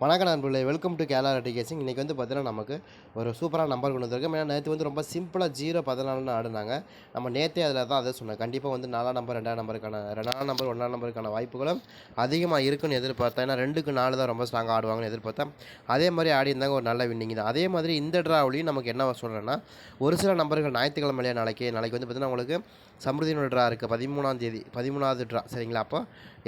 வணக்கம் நண்பர்களே welcome to கேலா ரெட்டிகேசிங் இன்றைக்கி வந்து பார்த்தீங்கன்னா நமக்கு ஒரு சூப்பரான நம்பர் கொண்டு வந்திருக்கோம் ஏன்னா நேற்று வந்து ரொம்ப சிம்பிளாக ஜீரோ பதினாலுன்னு ஆடினாங்க. நம்ம நேற்றே அதில் தான் அதை சொன்னேன். கண்டிப்பாக வந்து நாலாம் நம்பர் ரெண்டாம் நம்பருக்கான ரெண்டாம் நம்பர் ஒன்றாம் நம்பருக்கான வாய்ப்புகளும் அதிகமாக இருக்குன்னு எதிர்பார்த்தேன். ஏன்னா ரெண்டுக்கு நாலு தான் ரொம்ப ஸ்ட்ராங்காக ஆடுவாங்கன்னு எதிர்பார்த்தேன். அதே மாதிரி ஆடி இருந்தாங்க ஒரு நல்ல வின்னிங் தான். அதே மாதிரி இந்த ட்ராவிலையும் நமக்கு என்ன சொல்கிறேன்னா ஒரு சில நம்பர்கள் ஞாயிற்றுக்கிழமையிலே நாளைக்கு நாளைக்கு வந்து பார்த்தீங்கன்னா உங்களுக்கு சமிருதியினோட ட்ரா இருக்குது பதிமூணாம் தேதி பதிமூணாவது ட்ரா சரிங்களா? அப்போ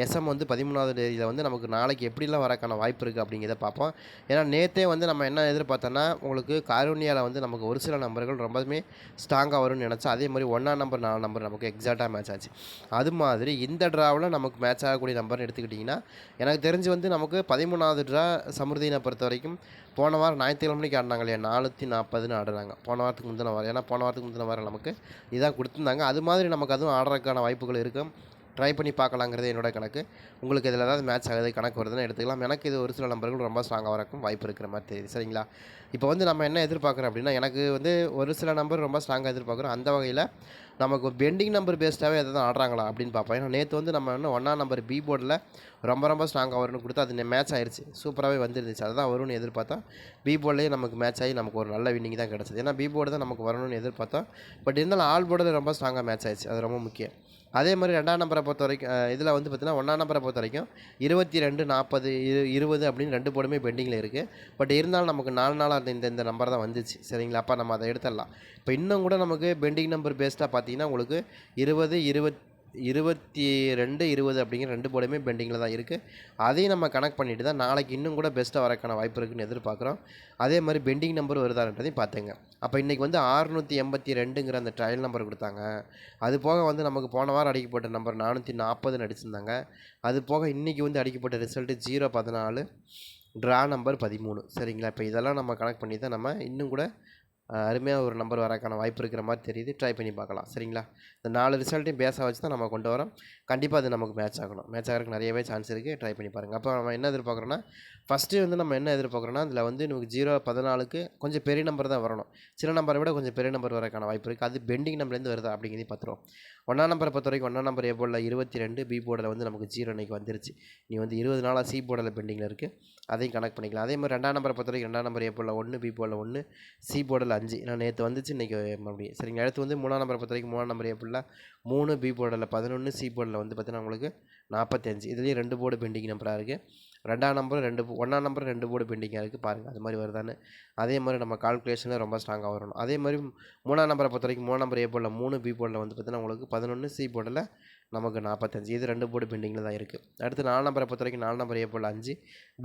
எஸ்எம் வந்து பதிமூணாவது தேதியில் வந்து நமக்கு நாளைக்கு எப்படிலாம் வரக்கான வாய்ப்பு இருக்குது அப்படிங்கிறத பார்ப்போம். ஏன்னா நேற்றே வந்து நம்ம என்ன எதிர்பார்த்தோன்னா உங்களுக்கு காரூனியாவில் வந்து நமக்கு ஒரு சில நம்பர்கள் ரொம்பவுமே ஸ்ட்ராங்காக வரும்னு நினச்சா அதே மாதிரி ஒன்றாம் நம்பர் நாலு நம்பர் நமக்கு எக்ஸாக்டாக மேட்ச் ஆச்சு. அது மாதிரி இந்த ட்ராவில் நமக்கு மேட்ச் ஆகக்கூடிய நம்பர்னு எடுத்துக்கிட்டிங்கன்னா எனக்கு தெரிஞ்சு வந்து நமக்கு பதிமூணாவது ட்ரா சமிருதினை பொறுத்த வரைக்கும் போன வாரம் ஞாயிற்றுக்கிழமைக்கு ஆடினாங்க இல்லையா நானூற்றி நாற்பதுன்னு ஆடுறாங்க. போன வாரத்துக்கு முந்தின வாரம். ஏன்னா போன வாரத்துக்கு முந்தின வாரம் நமக்கு இதான் கொடுத்துருந்தாங்க. அது மாதிரி நமக்கு அதுவும் ஆடுறதுக்கான வாய்ப்புகள் இருக்கும் ட்ரை பண்ணி பார்க்கலாங்கிறது என்னோட கணக்கு. உங்களுக்கு இதில் ஏதாவது மேட்ச் ஆகுது கணக்கு வருதுன்னு எடுத்துக்கலாம். எனக்கு இது ஒரு சில நம்பர்கள் ரொம்ப ஸ்ட்ராங்காக வரக்கும் வாய்ப்பு இருக்கிற மாதிரி தெரியுது. சரிங்களா? இப்போ வந்து நம்ம என்ன எதிர்பார்க்குறோம் அப்படின்னா எனக்கு வந்து ஒரு சில நம்பர் ரொம்ப ஸ்ட்ராங்காக எதிர்பார்க்குறோம். அந்த வகையில் நமக்கு பெண்டிங் நம்பர் பேஸ்டாகவே எதாவது ஆடுறாங்களா அப்படின்னு பார்ப்போம். ஏன்னா நேற்று வந்து நம்ம இன்னும் ஒன்றா நம்பர் பி போர்டில் ரொம்ப ரொம்ப ஸ்ட்ராங்காக வரும்னு கொடுத்து அது மேட்ச் ஆயிடுச்சு சூப்பராகவே வந்துருந்துச்சு. அதுதான் வரும்னு எதிர்பார்த்தா பி போர்ட்லேயே நமக்கு மேட்ச் ஆகி நமக்கு ஒரு நல்ல வின்னிங் தான் கிடச்சிது. ஏன்னா பி போர்டு தான் நமக்கு வரணும்னு எதிர்பார்த்தோம். பட் இருந்தாலும் ஆல் போர்டில் ரொம்ப ஸ்ட்ராங்காக மேட்ச் ஆயிடுச்சு அது ரொம்ப முக்கியம். அதே மாதிரி ரெண்டாம் நம்பரை பொறுத்த வரைக்கும் இதில் வந்து பார்த்தீங்கன்னா ஒன்றாம் நம்பரை பொறுத்த வரைக்கும் இருபத்தி ரெண்டு நாற்பது இரு இருபது அப்படின்னு ரெண்டு போர்டுமே பெண்டிங்கில் இருக்குது பட் இருந்தாலும் நமக்கு நாலு நாளாக இந்த இந்த நம்பர் தான் வந்துச்சு. சரிங்களா? அப்போ நம்ம அதை எடுத்துடலாம். இப்போ இன்னும் கூட நமக்கு பெண்டிங் நம்பர் பேஸ்டாக பார்த்தீங்கன்னா உங்களுக்கு இருபது இருபத் இருபத்தி ரெண்டு இருபது அப்படிங்கிற ரெண்டு போலையுமே பெண்டிங்கில் தான் இருக்குது. அதையும் நம்ம கனெக்ட் பண்ணிட்டு தான் நாளைக்கு இன்னும் கூட பெஸ்ட்டாக வரக்கான வாய்ப்பு இருக்குன்னு எதிர்பார்க்குறோம். அதே மாதிரி பெண்டிங் நம்பர் வருதான்றதையும் பார்த்துங்க. அப்போ இன்றைக்கி வந்து ஆறுநூற்றி எண்பத்தி ரெண்டுங்கிற அந்த ட்ரையல் நம்பர் கொடுத்தாங்க. அது போக வந்து நமக்கு போன வாரம் அடிக்கப்பட்ட நம்பர் நானூற்றி நாற்பதுன்னு அடிச்சிருந்தாங்க. அது போக இன்றைக்கி வந்து அடிக்கப்பட்ட ரிசல்ட்டு ஜீரோ பதினாலு ட்ரா நம்பர் பதிமூணு. சரிங்களா? இப்போ இதெல்லாம் நம்ம கனெக்ட் பண்ணி தான் நம்ம இன்னும் கூட அருமையாக ஒரு நம்பர் வரக்கான வாய்ப்பு இருக்கிற மாதிரி தெரியுது. ட்ரை பண்ணி பார்க்கலாம். சரிங்களா? இந்த நாலு ரிசல்ட்டையும் பேஸாக வச்சு தான் நம்ம கொண்டு வரோம். கண்டிப்பாக அது நமக்கு மேட்ச் ஆகணும். மேட்ச் ஆகிறதுக்கு நிறையவே சான்ஸ் இருக்குது ட்ரை பண்ணி பாருங்கள் அப்போ நம்ம என்ன எதிர்பார்க்குறோன்னா ஃபஸ்ட்டு வந்து நம்ம என்ன எதிர்பார்க்குறோன்னா அதில் வந்து நமக்கு ஜீரோ பதினாலுக்கு கொஞ்சம் பெரிய நம்பர் தான் வரணும். சின்ன நம்பரை விட கொஞ்சம் பெரிய நம்பர் வரக்கான வாய்ப்பு இருக்குது அது பெண்டிங் நம்பர்லேருந்து வருதா அப்படிங்கிறதையும் பார்த்துருவோம். ஒன்றாம் நம்பரை பொறுத்த வரைக்கும் ஒன்றாம் நம்பர் ஏ போர்டில் இருபத்தி ரெண்டு பி போர்டில் வந்து நமக்கு ஜீரோ இன்றைக்கி வந்துருச்சு. நீ வந்து இருபது நாளாக சி போர்டில் பெண்டிங்கில் இருக்குது அதையும் கனெக்ட் பண்ணிக்கலாம். அதே மாதிரி ரெண்டாம் நம்பரை பொறுத்த வரைக்கும் ரெண்டாம் நம்பர் ஏ போர்டில் ஒன்று பி போர்டில் ஒன்று சி போர்டில் அஞ்சு. நான் நேற்று வந்துச்சு இன்றைக்கி மறுபடியும். சரிங்க அடுத்து வந்து மூணாம் நம்பரை பொறுத்த வரைக்கும் மூணாம் நம்பர் ஏ போர்டில் மூணு பி போர்டில் பதினொன்று சி போர்டில் வந்து பார்த்தீங்கன்னா உங்களுக்கு நாற்பத்தஞ்சு இதுலேயும் ரெண்டு போர்டு பெண்டிங் நம்பராக இருக்குது ரெண்டாம் நம்பர் ரெண்டு ஒன்றாம் நம்பர் ரெண்டு போர்டு பெண்டிங்காக இருக்குது பாருங்கள் அது மாதிரி வருதான்னு. அதே மாதிரி நம்ம கால்குலேஷனில் ரொம்ப ஸ்ட்ராங்காக வரணும். அதே மாதிரி மூணாம் நம்பரை பொறுத்த வரைக்கும் மூணாம் நம்பர் ஏ போர்டில் மூணு பி போர்டில் வந்து பார்த்தீங்கன்னா உங்களுக்கு பதினொன்று சி போர்டில் நமக்கு நாற்பத்தஞ்சு இது ரெண்டு போர்டு பெண்டிங்கில் தான் இருக்குது அடுத்து நாலு நம்பரை பொறுத்த வரைக்கும் நாலு நம்பர் ஏ போர்டில் அஞ்சு.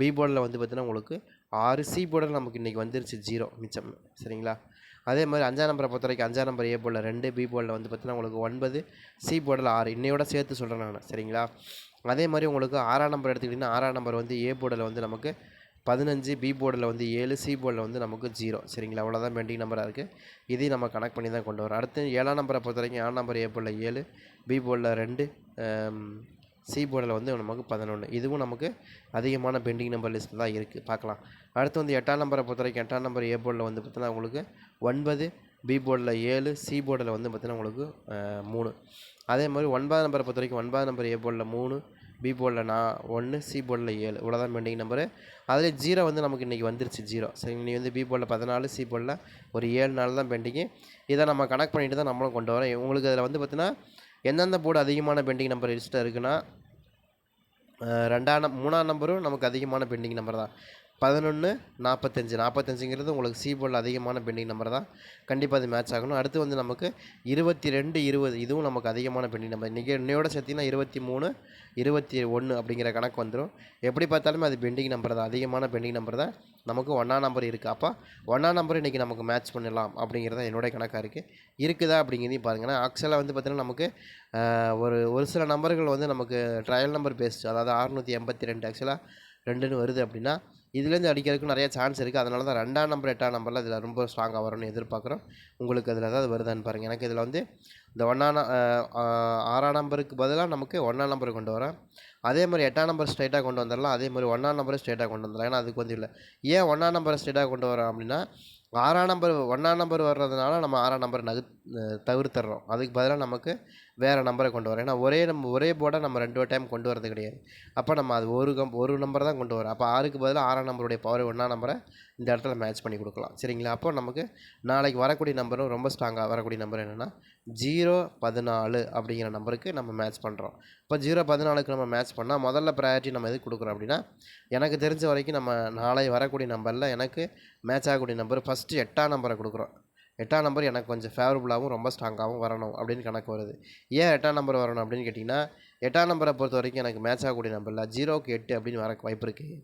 பி போர்டில் வந்து பார்த்தீங்கன்னா உங்களுக்கு ஆறு. சி போர்டில் நமக்கு இன்றைக்கி வந்துருச்சு ஜீரோ மிச்சம். சரிங்களா? அதே மாதிரி அஞ்சாம் நம்பரை பொறுத்த வரைக்கும் அஞ்சாம் நம்பர் ஏ போர்டில் ரெண்டு. பி போர்டில் வந்து பார்த்தீங்கன்னா உங்களுக்கு ஒன்பது. சி போர்டில் ஆறு. இன்னையோட சேர்த்து சொல்கிறேன் நான். சரிங்களா? அதே மாதிரி உங்களுக்கு ஆறாம் நம்பர் எடுத்துக்கிட்டிங்கன்னா ஆறாம் நம்பர் வந்து ஏ போர்டில் வந்து நமக்கு பதினஞ்சு பி போர்டில் வந்து ஏழு சி போர்டில் வந்து நமக்கு ஜீரோ சரிங்களா? அவ்வளோதான் பெண்டிங் நம்பராக இருக்குது இதையும் நம்ம கனெக்ட் பண்ணி தான் கொண்டு வரோம். அடுத்து ஏழாம் நம்பரை பொறுத்த வரைக்கும் ஏழாம் நம்பர் ஏ போர்டில் ஏழு பி போர்டில் ரெண்டு சி போர்டில் வந்து நமக்கு பதினொன்று இதுவும் நமக்கு அதிகமான பெண்டிங் நம்பர் லிஸ்ட்டில் தான் இருக்குது பார்க்கலாம். அடுத்து வந்து எட்டாம் நம்பரை பொறுத்த வரைக்கும் எட்டாம் நம்பர் ஏ போர்டில் வந்து பார்த்தீங்கன்னா உங்களுக்கு ஒன்பது பி போர்டில் ஏழு சி போர்டில் வந்து பார்த்தீங்கன்னா உங்களுக்கு மூணு. அதே மாதிரி ஒன்பதாம் நம்பரை பொறுத்த வரைக்கும் ஒன்பதாம் நம்பர் ஏ போர்டில் மூணு பி போர்டில் நான் ஒன்று சி போர்டில் ஏழு. இவ்வளோ தான் பெண்டிங் நம்பரு அதில் ஜீரோ வந்து நமக்கு இன்றைக்கி வந்துருச்சு ஜீரோ சரி நீ வந்து பி போர்டில் பதினாலு சி போர்டில் ஒரு ஏழு நாள் தான் பெண்டிங்கு இதை நம்ம கனெக்ட் பண்ணிட்டு தான் நம்மளும் கொண்டு வரோம். உங்களுக்கு அதில் வந்து பார்த்தீங்கன்னா எந்தெந்த போர்டு அதிகமான பெண்டிங் நம்பர் லிஸ்ட்டாக இருக்குன்னா ரெண்டாம் மூணாம் நம்பரும் நமக்கு அதிகமான பெண்டிங் நம்பர் தான். பதினொன்று நாற்பத்தஞ்சு நாற்பத்தஞ்சுங்கிறது உங்களுக்கு சி போர்டில் அதிகமான பெண்டிங் நம்பர் தான். கண்டிப்பாக அது மேட்ச் ஆகணும். அடுத்து வந்து நமக்கு இருபத்தி ரெண்டு இருபது. இதுவும் நமக்கு அதிகமான பெண்டிங் நம்பர் இன்றைக்கி இன்னையோட சேர்த்திங்கன்னா இருபத்தி மூணு இருபத்தி ஒன்று அப்படிங்கிற கணக்கு வந்துடும் எப்படி பார்த்தாலுமே அது பெண்டிங் நம்பர் தான். அதிகமான பெண்டிங் நம்பர் தான். நமக்கு ஒன்றாம் நம்பர் இருக்குது அப்போ ஒன்றாம் நம்பர் இன்றைக்கி நமக்கு மேட்ச் பண்ணிடலாம் அப்படிங்கிறது என்னுடைய கணக்காக இருக்குது இருக்குதா அப்படிங்கிறதையும் பாருங்கன்னா ஆக்சுவலாக வந்து பார்த்திங்கன்னா நமக்கு ஒரு ஒரு சில நம்பர்கள் வந்து நமக்கு ட்ரையல் நம்பர் பேஸ்ட் அதாவது அறுநூற்றி எண்பத்தி ரெண்டு. ஆக்சுவலாக ரெண்டுன்னு வருது அப்படின்னா இதுலேருந்து அடிக்கிறதுக்கு நிறைய சான்ஸ் இருக்குது அதனால தான் ரெண்டாம் நம்பர் எட்டாம் நம்பரில் இதில் ரொம்ப ஸ்ட்ராங்காக வரும்னு எதிர்பார்க்குறோம். உங்களுக்கு அதில் ஏதாவது வருதான்னு பாருங்கள் எனக்கு இதில் வந்து இந்த ஒன்றாம் ஆறாம் நம்பருக்கு பதிலாக நமக்கு ஒன்றாம் நம்பர் கொண்டு வரேன் அதே மாதிரி எட்டாம் நம்பர் ஸ்ட்ரைட்டாக கொண்டு வந்துடலாம் அதே மாதிரி ஒன்றாம் நம்பரை ஸ்ட்ரைட்டாக கொண்டு வந்துடலாம் ஏன்னா அதுக்கு வந்து இல்லை. ஏன் ஒன்றாம் நம்பரை ஸ்ட்ரைட்டாக கொண்டு வரோம் அப்படின்னா ஆறாம் நம்பர் ஒன்றாம் நம்பர் வர்றதுனால நம்ம ஆறாம் நம்பர் நகு அஹ், தவிர்த்துடுறோம் அதுக்கு பதிலாக நமக்கு வேறு நம்பரை கொண்டு வரோம் ஏன்னா ஒரே நம்ம ஒரே போர்டை நம்ம ரெண்டு டைம் கொண்டு வரது கிடையாது. அப்போ நம்ம அது ஒரு கம் ஒரு நம்பர் தான் கொண்டு வரோம் அப்போ ஆறுக்கு பதிலாக ஆறாம் நம்பருடைய பவர் ஒன்றா நம்பரை இந்த இடத்துல மேட்ச் பண்ணி கொடுக்கலாம். சரிங்களா? அப்போ நமக்கு நாளைக்கு வரக்கூடிய நம்பரும் ரொம்ப ஸ்ட்ராங்காக வரக்கூடிய நம்பர் என்னென்னா ஜீரோ பதினாலு அப்படிங்கிற நம்பருக்கு நம்ம மேட்ச் பண்ணுறோம் இப்போ ஜீரோ பதினாலுக்கு நம்ம மேட்ச் பண்ணால் முதல்ல ப்ரையாரிட்டி நம்ம எதுக்கு கொடுக்குறோம் அப்படின்னா எனக்கு தெரிஞ்ச வரைக்கும் நம்ம நாளை வரக்கூடிய நம்பரில் எனக்கு மேட்ச் ஆகக்கூடிய நம்பர் ஃபஸ்ட்டு எட்டாம் நம்பரை கொடுக்குறோம். எட்டாம் நம்பர் எனக்கு கொஞ்சம் ஃபேவரபுளாகவும் ரொம்ப ஸ்ட்ராங்காகவும் வரணும் அப்படின்னு கணக்கு வருது. ஏன் எட்டாம் நம்பர் வரணும் அப்படின்னு கேட்டிங்கன்னா எட்டாம் நம்பரை பொறுத்த வரைக்கும் எனக்கு மேட்ச் ஆகக்கூடிய நம்பரில் ஜீரோக்கு எட்டு அப்படின்னு வர வாய்ப்பு இருக்குது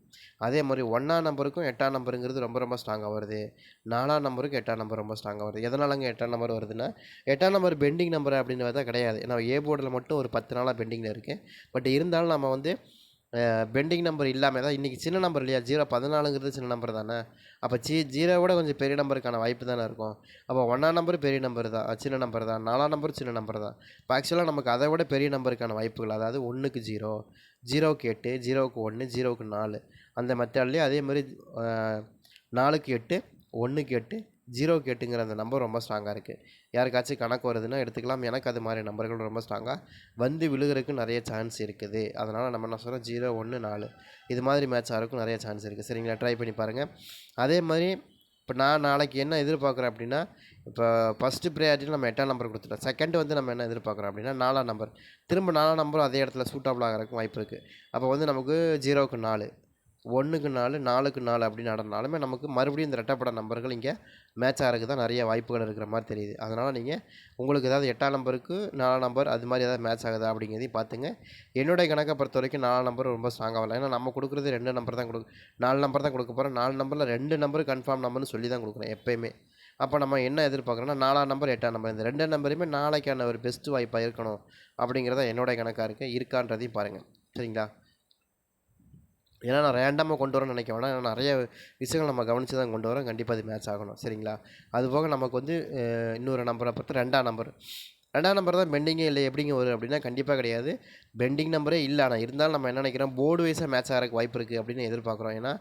அதே மாதிரி ஒன்றாம் நம்பருக்கும் எட்டாம் நம்பருங்கிறது ரொம்ப ரொம்ப ஸ்ட்ராங்காக வருது. நாலாம் நம்பருக்கும் எட்டாம் நம்பர் ரொம்ப ஸ்ட்ராங்காக வருது. எதனாலங்க எட்டாம் நம்பர் வருதுன்னா எட்டாம் நம்பர் பெண்டிங் நம்பர் அப்படின்னு பார்த்தா கிடையாது. ஏன்னா ஏ போர்டில் மட்டும் ஒரு பத்து நாளாக பெண்டிங்கில் இருக்குது பட் இருந்தாலும் நம்ம வந்து பெண்டிங் நம்பர் இல்லாமல் தான் இன்றைக்கி சின்ன நம்பர் இல்லையா? ஜீரோ பதினாலுங்கிறது சின்ன நம்பர் தானே? அப்போ ஜி ஜீரோவோட கொஞ்சம் பெரிய நம்பருக்கான வாய்ப்பு தானே இருக்கும். அப்போ ஒன்றாம் நம்பர் பெரிய நம்பர் தான் சின்ன நம்பர் தான் நாலாம் நம்பர் சின்ன நம்பர் தான். இப்போ ஆக்சுவலாக நமக்கு அதை விட பெரிய நம்பருக்கான வாய்ப்புகள் அதாவது ஒன்றுக்கு ஜீரோ ஜீரோவுக்கு எட்டு ஜீரோவுக்கு ஒன்று ஜீரோவுக்கு நாலு அந்த மெத்தட்லேயே அதே மாதிரி நாலுக்கு எட்டு ஒன்றுக்கு எட்டு ஜீரோக்கு எட்டுங்கிற அந்த நம்பர் ரொம்ப ஸ்ட்ராங்காக இருக்குது யாருக்காச்சும் கணக்கு வருதுன்னா எடுத்துக்கலாம். எனக்கு அது மாதிரி நம்பர்கள் ரொம்ப ஸ்ட்ராங்காக வந்து விழுகிறதுக்கு நிறைய சான்ஸ் இருக்குது. அதனால் நம்ம என்ன சொல்கிறோம் ஜீரோ ஒன்று நாலு. இது மாதிரி மேட்ச் ஆகிறதுக்கும் நிறைய சான்ஸ் இருக்குது சரிங்களா? ட்ரை பண்ணி பாருங்கள் அதே மாதிரி இப்போ நான் நாளைக்கு என்ன எதிர்பார்க்குறேன் அப்படின்னா இப்போ ஃபஸ்ட்டு ப்ரையாரிட்டியில் நம்ம எட்டாம் நம்பர் கொடுத்துட்டோம். செகண்ட் வந்து நம்ம என்ன எதிர்பார்க்குறோம் அப்படின்னா நாலாம் நம்பர் திரும்ப நாலாம் நம்பரும் அதே இடத்துல சூட்டபிள் ஆகிறதுக்கும் வாய்ப்பு இருக்குது அப்போ வந்து நமக்கு ஜீரோவுக்கு நாலு. ஒன்றுக்கு நாலு நாலுக்கு நாலு அப்படி நடந்தாலுமே நமக்கு மறுபடியும் இந்த ரெட்டப்பட நம்பர்கள் இங்கே மேட்ச் ஆகிறதுக்கு தான் நிறைய வாய்ப்புகள் இருக்கிற மாதிரி தெரியுது. அதனால் நீங்கள் உங்களுக்கு ஏதாவது எட்டாம் நம்பருக்கு நாலாம் நம்பர் அது மாதிரி ஏதாவது மேட்ச் ஆகுதா அப்படிங்கிறதையும் பார்த்துங்க என்னுடைய கணக்கை பொறுத்த வரைக்கும் நாலு நம்பர் ரொம்ப ஸ்ட்ராங்காக வரலாம் ஏன்னா நம்ம கொடுக்குறது ரெண்டு நம்பர் தான் கொடுக்கு நாலு நம்பர் தான் கொடுக்க போகிறோம் நாலு நம்பரில் ரெண்டு நம்பர் கன்ஃபார்ம் நம்பர்னு சொல்லி தான் கொடுக்குறேன் எப்போயுமே. அப்போ நம்ம என்ன எதிர்பார்க்குறோன்னா நாலாம் நம்பர் எட்டாம் நம்பர் இந்த ரெண்டு நம்பருமே நாளைக்கான ஒரு பெஸ்ட் வாய்ப்பாக இருக்கணும் அப்படிங்கிறத என்னுடைய கணக்காக இருக்குது இருக்கான்றதையும் பாருங்கள் சரிங்களா? ஏன்னா நான் ரேண்டமாக கொண்டு வரேன்னு நினைக்க வேணாம். ஏன்னா நிறைய விஷயங்கள் நம்ம கவனித்து தான் கொண்டு வரோம். கண்டிப்பாக அது மேட்ச் ஆகணும். சரிங்களா? அதுபோக நமக்கு வந்து இன்னொரு நம்பரை பார்த்து ரெண்டாம் நம்பர் ரெண்டாம் நம்பர் தான் பெண்டிங்கே இல்லை எப்படிங்க வரும் அப்படின்னா கண்டிப்பாக கிடையாது. பெண்டிங் நம்பரே இல்லை. ஆனால் இருந்தாலும் நம்ம என்ன நினைக்கிறோம்? போர்டு வைஸாக மேட்ச் ஆகிறதுக்கு வாய்ப்பு இருக்குது அப்படின்னு எதிர்பார்க்குறோம். ஏன்னா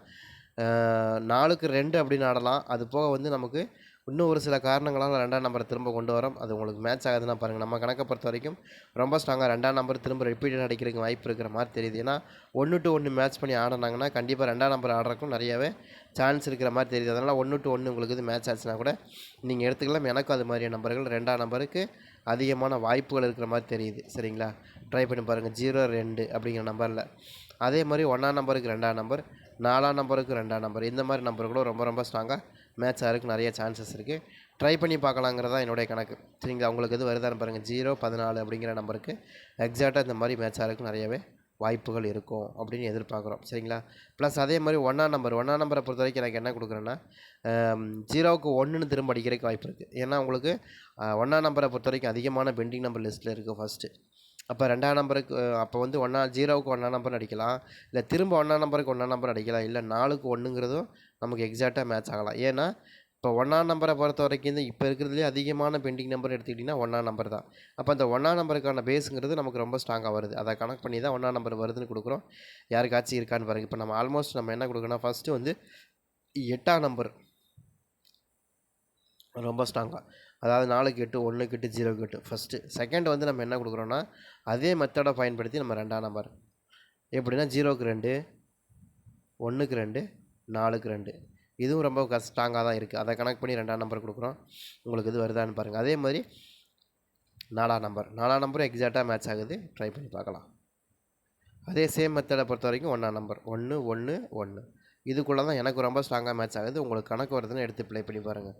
நாலுக்கு ரெண்டு அப்படின்னு ஆடலாம். அது போக வந்து நமக்கு இன்னும் ஒரு சில காரணங்களால் ரெண்டாம் நம்பரை திரும்ப கொண்டு வரோம். அது உங்களுக்கு மேட்ச் ஆகுதுன்னா பாருங்கள் நம்ம கணக்கை பொறுத்த வரைக்கும் ரொம்ப ஸ்ட்ராங்காக ரெண்டாம் நம்பர் திரும்ப ரிப்பீட்டட் அடிக்கிறதுக்கு வாய்ப்பு இருக்கிற மாதிரி தெரியுது. ஏன்னா ஒன்று டு ஒன்று மேட்ச் பண்ணி ஆடினாங்கன்னா கண்டிப்பாக ரெண்டாம் நம்பர் ஆடுறதுக்கும் நிறையவே சான்ஸ் இருக்கிற மாதிரி தெரியுது. அதனால் ஒன்று டு ஒன்று உங்களுக்கு இது மேட்ச் ஆச்சுன்னா கூட நீங்கள் எடுத்துக்கலாம். எனக்கும் அது மாதிரியான நம்பர்கள் ரெண்டாம் நம்பருக்கு அதிகமான வாய்ப்புகள் இருக்கிற மாதிரி தெரியுது. சரிங்களா? ட்ரை பண்ணி பாருங்கள் ஜீரோ ரெண்டு அப்படிங்கிற நம்பரில் அதே மாதிரி ஒன்றாம் நம்பருக்கு ரெண்டாம் நம்பர் நாலாம் நம்பருக்கு ரெண்டாம் நம்பர் இந்த மாதிரி நம்பர் கூட ரொம்ப ரொம்ப ஸ்ட்ராங்காக மேட்ச் ஆகிறதுக்கு நிறைய சான்சஸ் இருக்குது ட்ரை பண்ணி பார்க்கலாங்கிறது தான் என்னுடைய கணக்கு. சரிங்களா? உங்களுக்கு எது வருதான்னு பாருங்கள் ஜீரோ பதினாலு அப்படிங்கிற நம்பருக்கு எக்ஸாக்டாக இந்த மாதிரி மேட்ச் ஆகிறதுக்கு நிறையவே வாய்ப்புகள் இருக்கும் அப்படின்னு எதிர்பார்க்குறோம். சரிங்களா? ப்ளஸ் அதே மாதிரி ஒன்றாம் நம்பர் ஒன்றாம் நம்பரை பொறுத்த வரைக்கும் எனக்கு என்ன கொடுக்குறேன்னா ஜீரோவுக்கு ஒன்றுன்னு திரும்ப அடிக்கிறதுக்கு வாய்ப்பு இருக்குது ஏன்னா உங்களுக்கு ஒன்றாம் நம்பரை பொறுத்த வரைக்கும் அதிகமான பெண்டிங் நம்பர் லிஸ்ட்டில் இருக்குது ஃபஸ்ட்டு அப்போ ரெண்டாம் நம்பருக்கு அப்போ வந்து ஒன்றா ஜீரோவுக்கு ஒன்றா நம்பர் அடிக்கலாம். இல்லை திரும்ப ஒன்றாம் நம்பருக்கு ஒன்றா நம்பர் அடிக்கலாம். இல்லை நாலுக்கு ஒன்றுங்கிறதும் நமக்கு எக்ஸாக்டாக மேட்ச் ஆகலாம். ஏன்னா இப்போ ஒன்றாம் நம்பரை பொறுத்த வரைக்கும் இந்த இப்போ இருக்கிறதுலே அதிகமான பெண்டிங் நம்பர் எடுத்துக்கிட்டிங்கன்னா ஒன்றாம் நம்பர் தான். அப்போ அந்த ஒன்றாம் நம்பருக்கான பேஸுங்கிறது நமக்கு ரொம்ப ஸ்ட்ராங்காக வருது. அதை கனெக்ட் பண்ணி தான் ஒன்றாம் நம்பர் வருதுன்னு கொடுக்குறோம். யாருக்காச்சும் இருக்கான்னு பாருங்கள் இப்போ நம்ம ஆல்மோஸ்ட் நம்ம என்ன கொடுக்கணும்? ஃபஸ்ட்டு வந்து எட்டாம் நம்பர். ரொம்ப ஸ்ட்ராங்காக அதாவது நாலுக்கு எட்டு ஒன்றுக்கு எட்டு ஜீரோக்கு எட்டு. ஃபஸ்ட்டு செகண்ட் வந்து நம்ம என்ன கொடுக்குறோன்னா அதே மெத்தடை பயன்படுத்தி நம்ம ரெண்டாம் நம்பர் எப்படின்னா ஜீரோக்கு ரெண்டு ஒன்றுக்கு ரெண்டு நாலுக்கு ரெண்டு. இதுவும் ரொம்ப ஸ்ட்ராங்காக தான் இருக்குது அதை கனெக்ட் பண்ணி ரெண்டாம் நம்பர் கொடுக்குறோம். உங்களுக்கு இது வருதான்னு பாருங்கள் அதே மாதிரி நாலாம் நம்பர் நாலாம் நம்பரும் எக்ஸாக்டாக மேட்ச் ஆகுது. ட்ரை பண்ணி பார்க்கலாம். அதே சேம் மெத்தடை பொறுத்த வரைக்கும் ஒன்றாம் நம்பர் ஒன்று ஒன்று ஒன்று இதுக்குள்ளே தான் எனக்கு ரொம்ப ஸ்ட்ராங்காக மேட்ச் ஆகுது. உங்களுக்கு கணக்கு வருதுன்னு எடுத்து ப்ளே பண்ணி பாருங்கள்